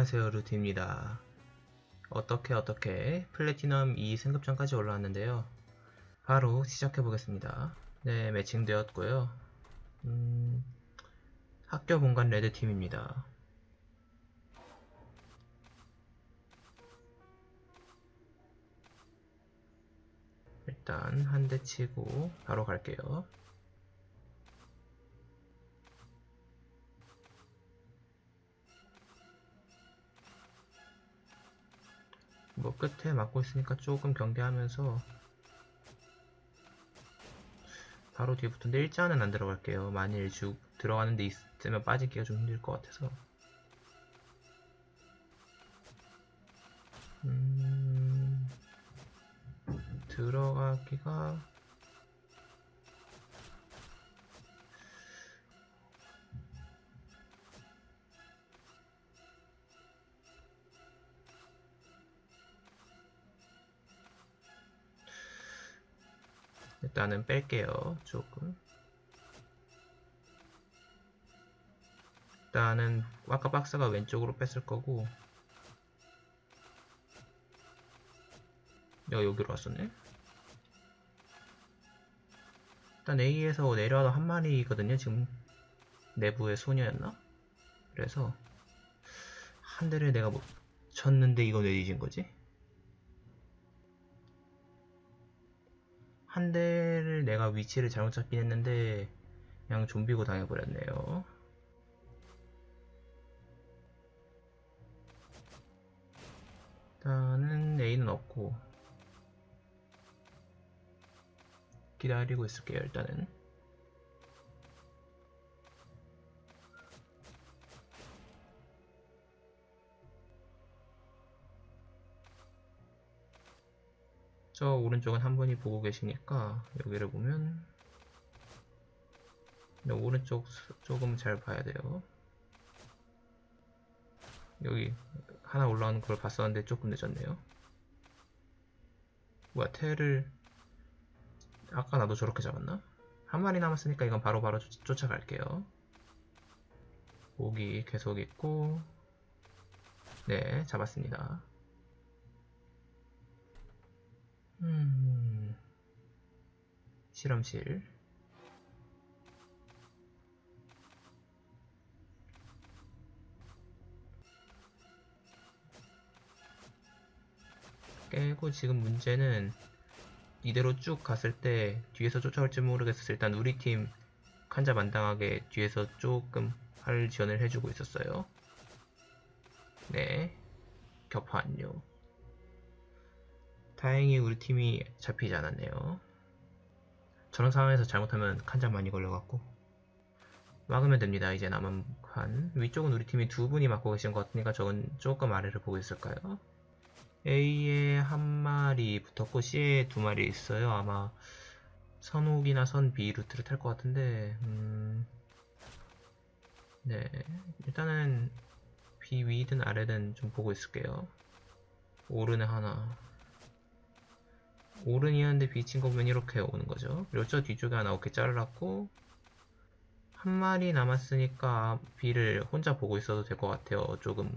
안녕하세요 루트입니다. 어떻게 어떻게 플래티넘 2 승급전까지 올라왔는데요. 바로 시작해 보겠습니다. 네 매칭 되었고요. 음, 학교 본관 레드팀입니다. 일단 한 대 치고 바로 갈게요 뭐 끝에 맞고 있으니까 조금 경계하면서 바로 뒤에 붙은데 일자는 안 들어갈게요. 만일 쭉 들어가는 데 있으면 빠지기가 좀 힘들 것 같아서 음, 들어가기가 일단은 뺄게요. 조금. 일단은 아까 박스가 왼쪽으로 뺐을 거고 내가 여기로 왔었네. 일단 A에서 내려와도 한 마리거든요. 지금 내부의 소녀였나? 그래서 한 대를 내가 못 쳤는데 이건 왜 뒤진 거지? 한 대를 내가 위치를 잘못 잡긴 했는데 그냥 좀비고 당해버렸네요. 일단은 A는 없고 기다리고 있을게요 일단은 저 오른쪽은 한 분이 보고 계시니까 여기를 보면 네, 오른쪽 수- 조금 잘 봐야 돼요. 여기 하나 올라오는 걸 봤었는데 조금 늦었네요. 뭐야 테를 아까 나도 저렇게 잡았나? 한 마리 남았으니까 이건 바로바로 쫓- 쫓아갈게요. 고기 계속 있고 네 잡았습니다. 음, 실험실. 깨고 지금 문제는 이대로 쭉 갔을 때 뒤에서 쫓아올지 모르겠어서 일단 우리 팀 칸자 만당하게 뒤에서 조금 활 지원을 해주고 있었어요. 네, 격파 완료. 다행히 우리 팀이 잡히지 않았네요. 저런 상황에서 잘못하면 칸장 많이 걸려갖고 막으면 됩니다. 이제 남은 칸 위쪽은 우리 팀이 두 분이 맡고 계신 것 같으니까 저건 조금 아래를 보고 있을까요? A에 한 마리 붙었고 C에 두 마리 있어요. 아마 선옥이나 선 B 루트를 탈 것 같은데 음... 네 일단은 B 위든 아래든 좀 보고 있을게요. 오른에 하나 오른이었는데 비친 거 보면 이렇게 오는 거죠. 그리고 저 뒤쪽에 하나 어깨 잘랐고 한 마리 남았으니까 B를 혼자 보고 있어도 될 것 같아요. 조금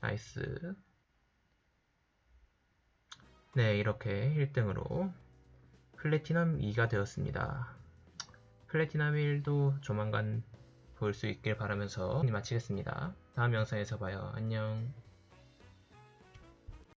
나이스. 네, 이렇게 1등으로 플래티넘 2가 되었습니다. 플래티넘 1도 조만간 볼 수 있길 바라면서 마치겠습니다. 다음 영상에서 봐요. 안녕.